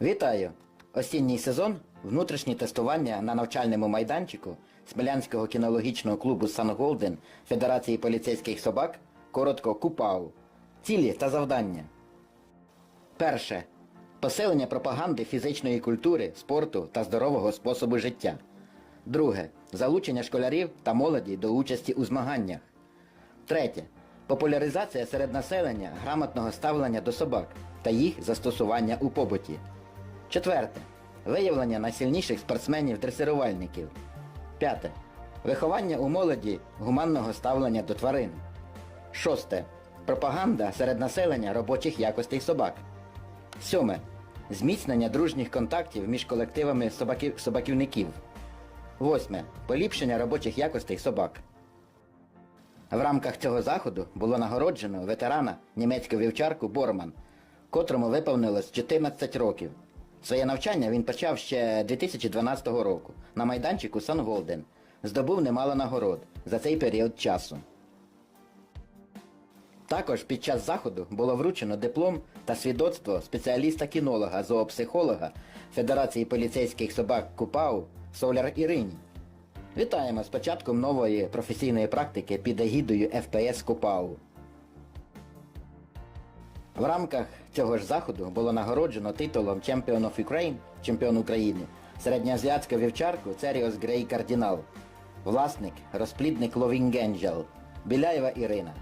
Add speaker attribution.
Speaker 1: Вітаю! Осінній сезон внутрішні тестування на навчальному майданчику Смілянського кінологічного клубу Сан Голден Федерації поліцейських собак, коротко КУПАУ. Цілі та завдання. Перше. Посилення пропаганди фізичної культури, спорту та здорового способу життя. Друге. Залучення школярів та молоді до участі у змаганнях. Третє. Популяризація серед населення грамотного ставлення до собак та їх застосування у побуті. Четверте. Виявлення найсильніших спортсменів-дресирувальників. П'яте. Виховання у молоді гуманного ставлення до тварин. Шосте. Пропаганда серед населення робочих якостей собак. Сьоме. Зміцнення дружніх контактів між колективами собаків- собаківників. Восьме. Поліпшення робочих якостей собак. В рамках цього заходу було нагороджено ветерана німецьку вівчарку Борман, котрому виповнилось 14 років. Своє навчання він почав ще 2012 року на майданчику Сан Голден. Здобув немало нагород за цей період часу. Також під час заходу було вручено диплом та свідоцтво спеціаліста-кінолога, зоопсихолога Федерації поліцейських собак КУПАУ Соляр Ірині. Вітаємо з початком нової професійної практики під егідою ФПС КУПАУ. В рамках цього ж заходу було нагороджено титулом Champion of Ukraine, чемпіон України, середньоазіатську вівчарку Церіос Грей Кардінал, власник, розплідник Ловінгенджел, Біляєва Ірина.